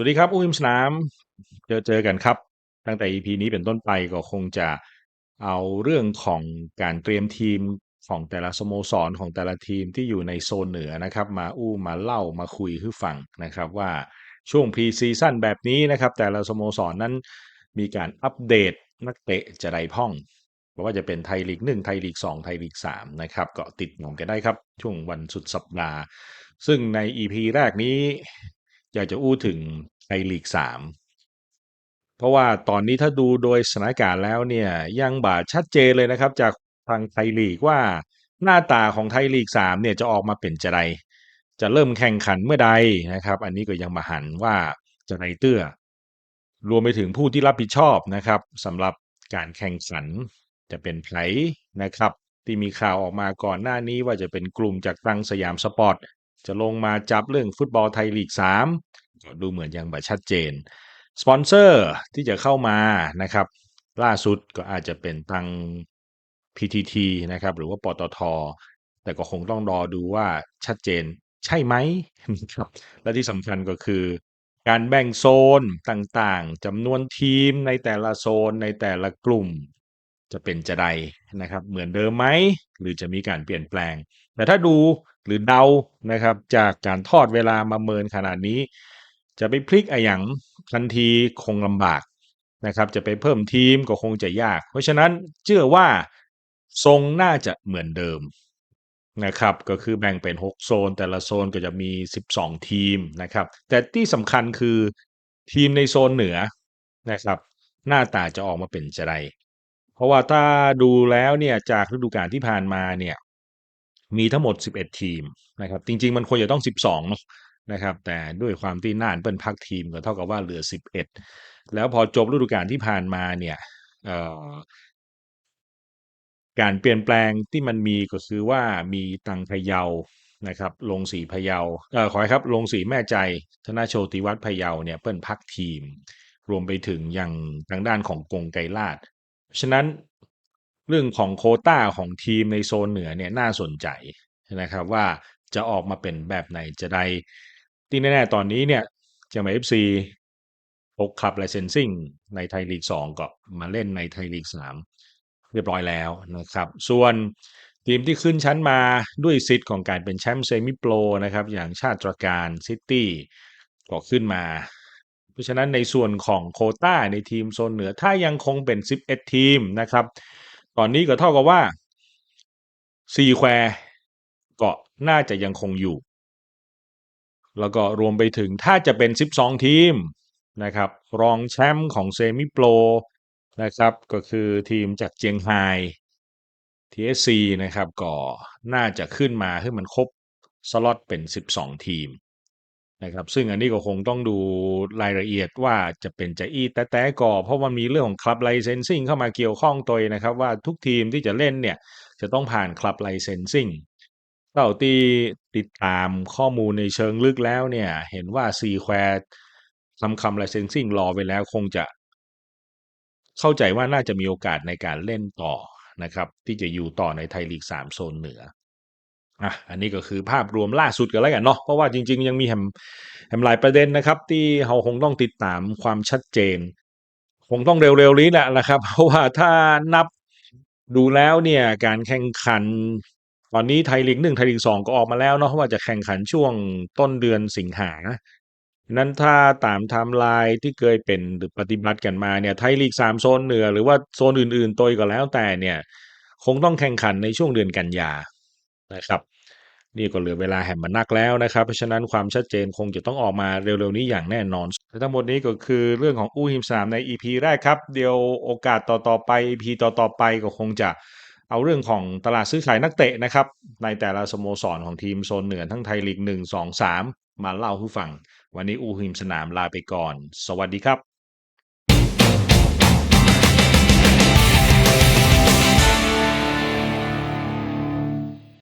สวัสดีครับอุ้มสนามเจอเจอกันครับ ตั้งแต่ EP นี้เป็นต้นไปก็คงจะเอาเรื่องของการเตรียมทีมของแต่ละสโมสรของแต่ละทีมที่อยู่ในโซนเหนือนะครับ มาอู้มาเล่ามาคุยให้ฟังนะครับว่าช่วงพรีซีซั่นแบบนี้นะครับ แต่ละสโมสรนั้นมีการอัปเดตนักเตะจะได้พ่องเพราะว่าจะเป็นไทยลีกหนึ่งไทยลีกสองไทยลีกสามนะครับก็ติดหนอมกันได้ครับ ช่วงวันสุดสัปดาห์ ซึ่งใน EP แรกนี้ อยากจะอู้ถึงไทยลีกสามเพราะว่าตอนนี้ถ้าดูโดยสถานการณ์แล้วเนี่ยยังบาดชัดเจนเลยนะครับ จากทางไทยลีกว่าหน้าตาของไทยลีกสามเนี่ยจะออกมาเป็นจะไรจะเริ่มแข่งขันเมื่อใดนะครับ อันนี้ก็ยังมาหันว่าจะไรเตื้อ รวมไปถึงผู้ที่รับผิดชอบนะครับสำหรับการแข่งขันจะเป็นไผนะครับ ที่มีข่าวออกมาก่อนหน้านี้ว่าจะเป็นกลุ่มจากตังสยามสปอร์ต จะลงมาจับเรื่องฟุตบอลไทยลีก3ก็ดูเหมือนยังแบบชัดเจน สปอนเซอร์ที่จะเข้ามานะครับ ล่าสุดก็อาจจะเป็นทาง PTT นะครับ หรือว่าปตท แต่ก็คงต้องรอดูว่าชัดเจนใช่ไหมครับ และที่สำคัญก็คือการแบ่งโซนต่างๆจำนวนทีมในแต่ละโซนในแต่ละกลุ่มจะเป็นจะใดนะครับ เหมือนเดิมไหม หรือจะมีการเปลี่ยนแปลง แต่ถ้าดูหรือเดานะครับ จากการทอดเวลามาเมินขนาดนี้ จะไปพลิกอะอย่างทันทีคงลำบากนะครับ จะไปเพิ่มทีมก็คงจะยาก เพราะฉะนั้นเชื่อว่าทรงน่าจะเหมือนเดิมนะครับ ก็คือแบ่งเป็น 6 โซน แต่ละโซนก็จะมี 12 ทีมนะครับ แต่ที่สำคัญคือทีมในโซนเหนือนะครับ หน้าตาจะออกมาเป็นจะไร เพราะว่าถ้าดูแล้วเนี่ยจากฤดูกาลที่ผ่านมาเนี่ย มีทั้งหมด 11 ทีมนะครับ จริง ๆ มันควรจะต้อง 12เนอะนะครับ แต่ด้วยความที่น่านเปิ้นพักทีมก็เท่ากับว่าเหลือ 11 แล้วพอจบฤดูกาลที่ผ่านมาเนี่ยการเปลี่ยนแปลงที่มันมีก็คือว่ามีตังพะเยานะครับ ลงสีพะเยาเออขอให้ครับ ลงสีแม่ใจธนาโชติวัฒน์พะเยาเนี่ยเปิ้นพักทีม รวมไปถึงยังทางด้านของกงไกรลาดฉะนั้น เรื่องของโคต้าของทีมในโซนเหนือเนี่ยน่าสนใจนะครับว่าจะออกมาเป็นแบบไหนจะได้ที่แน่ๆตอนนี้เนี่ยเชียงใหม่เอฟซีพกขับไลเซนซิ่งในไทยลีก2ก็มาเล่นในไทยลีก3เรียบร้อยแล้วนะครับ ส่วนทีมที่ขึ้นชั้นมาด้วยสิทธิ์ของการเป็นแชมป์เซมิโปรนะครับ อย่างชาติตรการซิตี้ก็ขึ้นมา เพราะฉะนั้นในส่วนของโคต้าในทีมโซนเหนือถ้ายังคงเป็น 11 ทีมนะครับ ตอนนี้ก็เท่ากับว่าซีแควก็น่าจะยังคงอยู่ แล้วก็รวมไปถึงถ้าจะเป็น 12 ทีมนะครับ รองแชมป์ของเซมิโปรนะครับ ก็คือทีมจากเจียงไฮ้ TSC นะครับ ก็น่าจะขึ้นมาให้มันครบสล็อตเป็น 12 ทีม นะครับ ซึ่งอันนี้ก็คงต้องดูรายละเอียดว่าจะเป็นจะอีแต่แต่ก่อ เพราะมันมีเรื่องของคลับไลเซนซิ่งเข้ามาเกี่ยวข้องตัวนะครับ ว่าทุกทีมที่จะเล่นเนี่ย จะต้องผ่านคลับไลเซนซิ่งเท่าที่ติดตามข้อมูลในเชิงลึกแล้วเนี่ย เห็นว่าซีแควร์ทำคำไลเซนซิ่งรอไปแล้วคงจะ เข้าใจว่าน่าจะมีโอกาสในการเล่นต่อนะครับ ที่จะอยู่ต่อในไทยลีก 3 โซนเหนือ อะอันนี้ก็คือภาพรวมล่าสุดกันแล้วกันเนาะเพราะว่าจริง ๆ ยังมีแฮมแฮมหลายประเด็นนะครับ ที่เราคงต้องติดตามความชัดเจน คงต้องเร็วๆนี้แหละนะครับ เพราะว่าถ้านับดูแล้วเนี่ยการแข่งขัน ตอนนี้ไทยลีกหนึ่งไทยลีกสองก็ออกมาแล้วเนาะว่าจะแข่งขันช่วงต้นเดือนสิงหานั้นถ้าตามไทม์ไลน์ที่เคยเป็นหรือปฏิบัติกันมาเนี่ยไทยลีกสามโซนเหนือหรือว่าโซนอื่นๆตัวก็แล้วแต่เนี่ย คงต้องแข่งขันในช่วงเดือนกันยา นะครับนี่ก็เหลือเวลาแหมมันนักแล้วนะครับ เพราะฉะนั้นความชัดเจนคงจะต้องออกมาเร็วๆนี้อย่างแน่นอนและทั้งหมดนี้ก็คือเรื่องของอู้หิมสามใน EP แรกครับ เดี๋ยวโอกาสต่อๆไป EP ต่อๆไปก็คงจะเอาเรื่องของตลาดซื้อขายนักเตะนะครับ ในแต่ละสโมสรของทีมโซนเหนือทั้งไทยลีก 1 2 3 มาเล่าให้ฟัง วันนี้อู้หิมสนามลาไปก่อน สวัสดีครับ